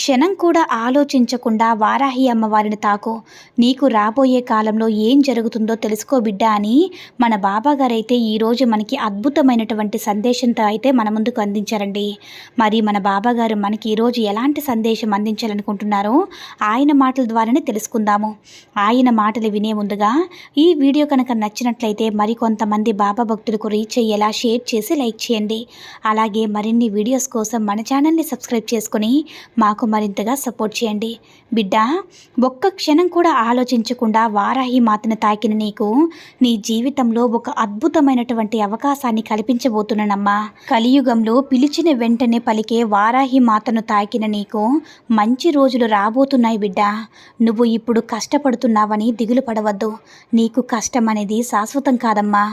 క్షణం కూడా ఆలోచించకుండా వారాహి అమ్మవారిని తాకో. నీకు రాబోయే కాలంలో ఏం జరుగుతుందో తెలుసుకో బిడ్డ అని మన బాబాగారైతే ఈరోజు మనకి అద్భుతమైనటువంటి సందేశంతో అయితే మన ముందుకు అందించారండి. మరి మన బాబాగారు మనకి ఈరోజు ఎలాంటి సందేశం అందించాలనుకుంటున్నారో ఆయన మాటల ద్వారానే తెలుసుకుందాము. ఆయన మాటలు వినే ముందుగా ఈ వీడియో కనుక నచ్చినట్లయితే మరికొంతమంది బాబా భక్తులకు రీచ్ అయ్యేలా షేర్ చేసి లైక్ చేయండి. అలాగే మరిన్ని వీడియోస్ కోసం మన ఛానల్ని సబ్స్క్రైబ్ చేసుకొని మాకు మరింతగా సపోర్ట్ చేయండి. బిడ్డ ఒక్క క్షణం కూడా ఆలోచించకుండా వారాహి మాతను తాకిన నీకు నీ జీవితంలో ఒక అద్భుతమైనటువంటి అవకాశాన్ని కల్పించబోతున్నానమ్మా. కలియుగంలో పిలిచిన వెంటనే పలికే వారాహి మాతను తాకిన నీకు మంచి రోజులు రాబోతున్నాయి బిడ్డ. నువ్వు ఇప్పుడు కష్టపడుతున్నావని దిగులు పడవద్దు. నీకు కష్టం అనేది శాశ్వతం కాదమ్మా.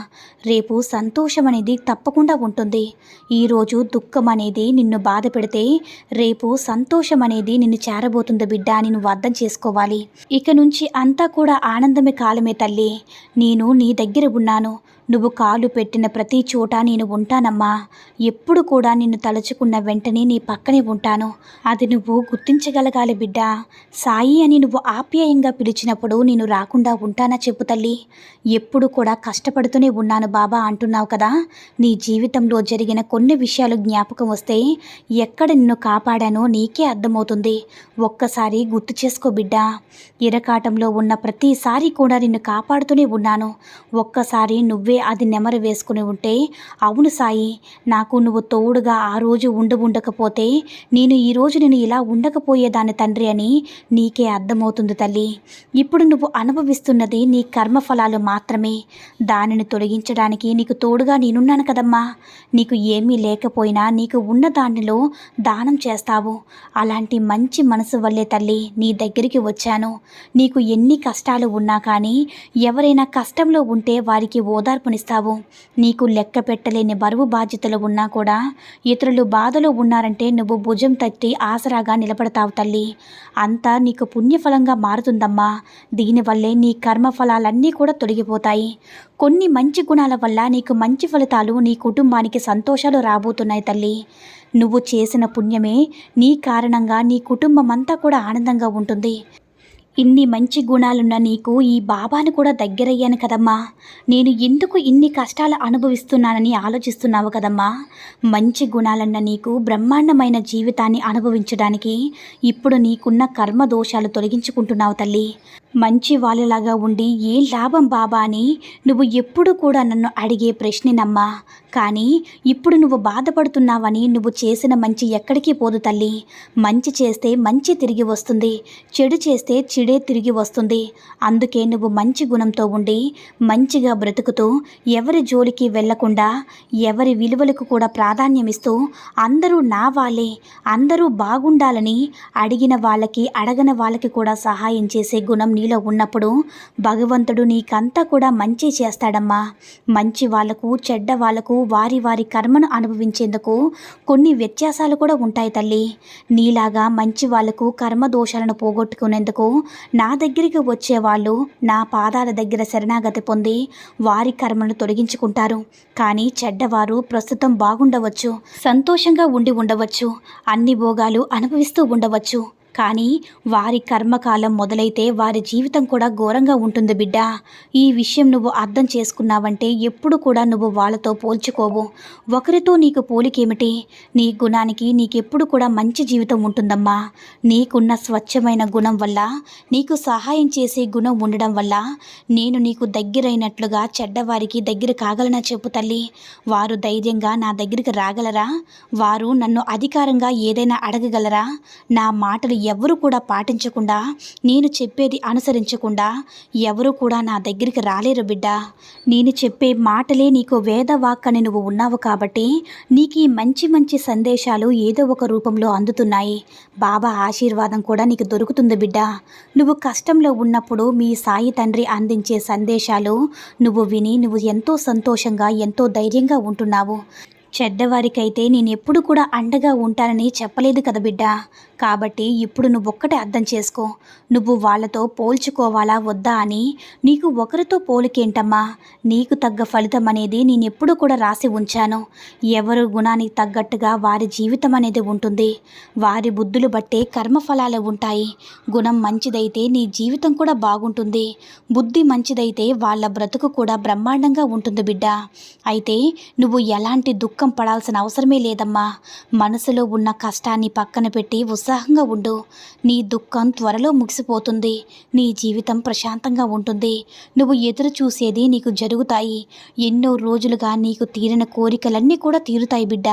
రేపు సంతోషం అనేది తప్పకుండా ఉంటుంది. ఈరోజు దుఃఖం అనేది నిన్ను బాధ పెడితే రేపు సంతోషం అనేది నిన్ను చేరబోతుందో బిడ్డ అని నువ్వు అర్థం చేసుకోవాలి. ఇక నుంచి అంతా కూడా ఆనందమే కాలమే తల్లి. నేను నీ దగ్గర ఉన్నాను. నువ్వు కాలు పెట్టిన ప్రతి చోట నేను ఉంటానమ్మా. ఎప్పుడు కూడా నిన్ను తలుచుకున్న వెంటనే నీ పక్కనే ఉంటాను. అది నువ్వు గుర్తించగలగాలి బిడ్డ. సాయి అని నువ్వు ఆప్యాయంగా పిలిచినప్పుడు నేను రాకుండా ఉంటానా చెప్పు తల్లి. ఎప్పుడు కూడా కష్టపడుతూనే ఉన్నాను బాబా అంటున్నావు కదా. నీ జీవితంలో జరిగిన కొన్ని విషయాలు జ్ఞాపకం వస్తే ఎక్కడ నిన్ను కాపాడానో నీకే అర్థమవుతుంది. ఒక్కసారి గుర్తు చేసుకో బిడ్డ. ఇరకాటంలో ఉన్న ప్రతిసారి కూడా నిన్ను కాపాడుతూనే ఉన్నాను. ఒక్కసారి నువ్వే అది నెమరు వేసుకుని ఉంటే అవును సాయి నాకు నువ్వు తోడుగా ఆ రోజు ఉండు ఉండకపోతే నేను ఈరోజు నేను ఇలా ఉండకపోయేదాన్ని తండ్రి అని నీకే అర్థమవుతుంది తల్లి. ఇప్పుడు నువ్వు అనుభవిస్తున్నది నీ కర్మఫలాలు మాత్రమే. దానిని తొలగించడానికి నీకు తోడుగా నేనున్నాను కదమ్మా. నీకు ఏమీ లేకపోయినా నీకు ఉన్న దానిలో దానం చేస్తావు. అలాంటి మంచి మనసు వల్లే తల్లి నీ దగ్గరికి వచ్చాను. నీకు ఎన్ని కష్టాలు ఉన్నా కానీ ఎవరైనా కష్టంలో ఉంటే వారికి ఓదార్పునిస్తావు నీకు లెక్క పెట్టలేని బరువు బాధ్యతలు ఉన్నా కూడా ఇతరులు బాధలో ఉన్నారంటే నువ్వు భుజం తట్టి ఆసరాగా నిలబడతావు తల్లి. అంతా నీకు పుణ్యఫలంగా మారుతుందమ్మా. దీనివల్లే నీ కర్మఫలాలన్నీ కూడా తొలగిపోతాయి. కొన్ని మంచి గుణాల వల్ల నీకు మంచి ఫలితాలు నీ కుటుంబానికి సంతోషాలు రాబోతున్నాయి తల్లి. నువ్వు చేసిన పుణ్యమే నీ కారణంగా నీ కుటుంబం అంతా కూడా ఆనందంగా ఉంటుంది. ఇన్ని మంచి గుణాలున్న నీకు ఈ బాబాను కూడా దగ్గరయ్యాను కదమ్మా. నేను ఎందుకు ఇన్ని కష్టాలు అనుభవిస్తున్నానని ఆలోచిస్తున్నావు కదమ్మా. మంచి గుణాలన్న నీకు బ్రహ్మాండమైన జీవితాన్ని అనుభవించడానికి ఇప్పుడు నీకున్న కర్మ దోషాలు తొలగించుకుంటున్నావు తల్లి. మంచి వాళ్ళలాగా ఉండి ఏం లాభం బాబా అని నువ్వు ఎప్పుడు కూడా నన్ను అడిగే ప్రశ్ననమ్మా. కానీ ఇప్పుడు నువ్వు బాధపడుతున్నావని నువ్వు చేసిన మంచి ఎక్కడికి పోదు తల్లి. మంచి చేస్తే మంచి తిరిగి వస్తుంది చెడు చేస్తే చెడు తిరిగి వస్తుంది. అందుకే నువ్వు మంచి గుణంతో ఉండి మంచిగా బ్రతుకుతూ ఎవరి జోలికి వెళ్ళకుండా ఎవరి విలువలకు కూడా ప్రాధాన్యమిస్తూ అందరూ నా వాళ్ళే అందరూ బాగుండాలని అడిగిన వాళ్ళకి అడగని వాళ్ళకి కూడా సహాయం చేసే గుణం నీలో ఉన్నప్పుడు భగవంతుడు నీకంతా కూడా మంచి చేస్తాడమ్మా. మంచి వాళ్ళకు చెడ్డ వాళ్ళకు వారి వారి కర్మను అనుభవించేందుకు కొన్ని వ్యత్యాసాలు కూడా ఉంటాయి తల్లి. నీలాగా మంచి వాళ్ళకు కర్మ దోషాలను పోగొట్టుకునేందుకు నా దగ్గరికి వచ్చేవాళ్ళు నా పాదాల దగ్గర శరణాగతి పొంది వారి కర్మను తొలగించుకుంటారు. కానీ చెడ్డవారు ప్రస్తుతం బాగుండవచ్చు సంతోషంగా ఉండి ఉండవచ్చు అన్ని భోగాలు అనుభవిస్తూ ఉండవచ్చు. కానీ వారి కర్మకాలం మొదలైతే వారి జీవితం కూడా ఘోరంగా ఉంటుంది బిడ్డ. ఈ విషయం నువ్వు అర్థం చేసుకున్నావంటే ఎప్పుడు కూడా నువ్వు వాళ్ళతో పోల్చుకోవు. ఒకరితో నీకు పోలికేమిటి? నీ గుణానికి నీకెప్పుడు కూడా మంచి జీవితం ఉంటుందమ్మా. నీకున్న స్వచ్ఛమైన గుణం వల్ల నీకు సహాయం చేసే గుణం ఉండడం వల్ల నేను నీకు దగ్గరైనట్లుగా చెడ్డవారికి దగ్గర కాగలనా చెప్పు తల్లి. వారు ధైర్యంగా నా దగ్గరికి రాగలరా? వారు నన్ను అధికారంగా ఏదైనా అడగగలరా? నా మాటలు ఎవరు కూడా పాటించకుండా నేను చెప్పేది అనుసరించకుండా ఎవరు కూడా నా దగ్గరికి రాలేరు బిడ్డ. నేను చెప్పే మాటలే నీకు వేదవాక్కని నువ్వు ఉన్నావు కాబట్టి నీకు ఈ మంచి మంచి సందేశాలు ఏదో ఒక రూపంలో అందుతున్నాయి. బాబా ఆశీర్వాదం కూడా నీకు దొరుకుతుంది బిడ్డ. నువ్వు కష్టంలో ఉన్నప్పుడు మీ సాయి తండ్రి అందించే సందేశాలు నువ్వు విని నువ్వు ఎంతో సంతోషంగా ఎంతో ధైర్యంగా ఉంటున్నావు. చెడ్డవారికైతే నేను ఎప్పుడు కూడా అండగా ఉంటానని చెప్పలేదు కదా బిడ్డ. కాబట్టి ఇప్పుడు నువ్వొక్కటే అర్థం చేసుకో. నువ్వు వాళ్ళతో పోల్చుకోవాలా వద్దా అని. నీకు ఒకరితో పోలికేంటమ్మా? నీకు తగ్గ ఫలితం అనేది నేను ఎప్పుడు కూడా రాసి ఉంచాను. ఎవరు గుణానికి తగ్గట్టుగా వారి జీవితం అనేది ఉంటుంది. వారి బుద్ధులు బట్టే కర్మఫలాలు ఉంటాయి. గుణం మంచిదైతే నీ జీవితం కూడా బాగుంటుంది. బుద్ధి మంచిదైతే వాళ్ళ బ్రతుకు కూడా బ్రహ్మాండంగా ఉంటుంది బిడ్డ. అయితే నువ్వు ఎలాంటి దుఃఖ పడాల్సిన అవసరమే లేదమ్మా. మనసులో ఉన్న కష్టాన్ని పక్కన పెట్టి ఉత్సాహంగా ఉండు. నీ దుఃఖం త్వరలో ముగిసిపోతుంది. నీ జీవితం ప్రశాంతంగా ఉంటుంది. నువ్వు ఎదురు చూసేది నీకు జరుగుతాయి. ఎన్నో రోజులుగా నీకు తీరిన కోరికలన్నీ కూడా తీరుతాయి బిడ్డ.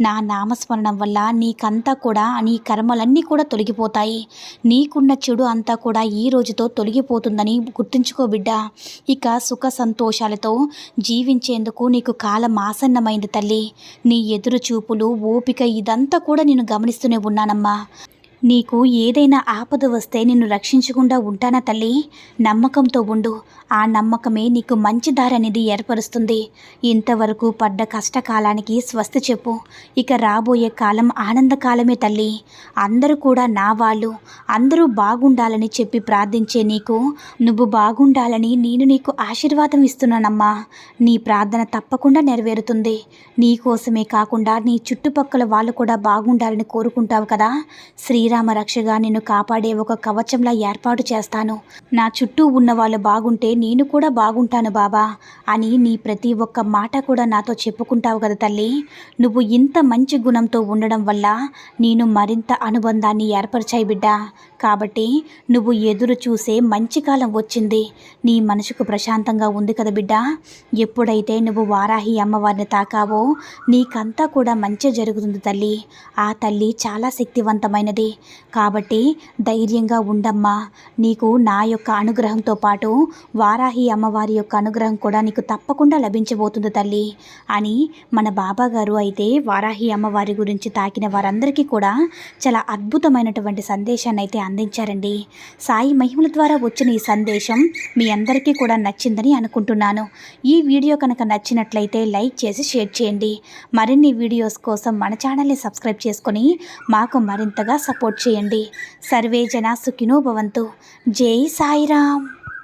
నా నామస్మరణం వల్ల నీకంతా కూడా నీ కర్మలన్నీ కూడా తొలగిపోతాయి. నీకున్న చెడు అంతా కూడా ఈ రోజుతో తొలగిపోతుందని గుర్తుంచుకో బిడ్డ. ఇక సుఖ సంతోషాలతో జీవించేందుకు నీకు కాలం ఆసన్నమైంది తల్లి. నీ ఎదురు చూపులు ఓపిక ఇదంతా కూడా నేను గమనిస్తూనే ఉన్నానమ్మా. నీకు ఏదైనా ఆపద వస్తే నిన్ను రక్షించకుండా ఉంటానా తల్లి? నమ్మకంతో ఉండు. ఆ నమ్మకమే నీకు మంచి దారి అనేది ఏర్పరుస్తుంది. ఇంతవరకు పడ్డ కష్టకాలానికి స్వస్తి చెప్పు. ఇక రాబోయే కాలం ఆనందకాలమే తల్లి. అందరూ కూడా నా వాళ్ళు. అందరూ బాగుండాలని చెప్పి ప్రార్థించే నీకు నువ్వు బాగుండాలని నేను నీకు ఆశీర్వాదం ఇస్తున్నానమ్మా. నీ ప్రార్థన తప్పకుండా నెరవేరుతుంది. నీ కోసమే కాకుండా నీ చుట్టుపక్కల వాళ్ళు కూడా బాగుండాలని కోరుకుంటావు కదా? శ్రీ శ్రీరామ రక్షగా నిన్ను కాపాడే ఒక కవచంలా ఏర్పాటు చేస్తాను. నా చుట్టూ ఉన్న వాళ్ళు బాగుంటే నేను కూడా బాగుంటాను బాబా అని నీ ప్రతి ఒక్క మాట కూడా నాతో చెప్పుకుంటావు కదా తల్లి. నువ్వు ఇంత మంచి గుణంతో ఉండడం వల్ల నేను మరింత అనుబంధాన్ని ఏర్పరిచాయి బిడ్డ. కాబట్టి నువ్వు ఎదురు చూసే మంచి కాలం వచ్చింది. నీ మనసుకు ప్రశాంతంగా ఉంది కదా బిడ్డ. ఎప్పుడైతే నువ్వు వారాహి అమ్మవారిని తాకావో నీకంతా కూడా మంచి జరుగుతుంది తల్లి. ఆ తల్లి చాలా శక్తివంతమైనది. కాబట్టి ధైర్యంగా ఉండమ్మా. నీకు నా యొక్క అనుగ్రహంతో పాటు వారాహి అమ్మవారి యొక్క అనుగ్రహం కూడా నీకు తప్పకుండా లభించబోతుంది తల్లి అని మన బాబా గారు అయితే వారాహి అమ్మవారి గురించి తాకిన వారందరికీ కూడా చాలా అద్భుతమైనటువంటి సందేశాన్ని అయితే అందించారండి. సాయి మహిమల ద్వారా వచ్చిన ఈ సందేశం మీ అందరికీ కూడా నచ్చిందని అనుకుంటున్నాను. ఈ వీడియో కనుక నచ్చినట్లయితే లైక్ చేసి షేర్ చేయండి. మరిన్ని వీడియోస్ కోసం మన ఛానల్ని సబ్స్క్రైబ్ చేసుకొని మాకు మరింతగా సపోర్ట్ చేయండి. సర్వే జన సుఖినో భవంతు. జై సాయిరామ్.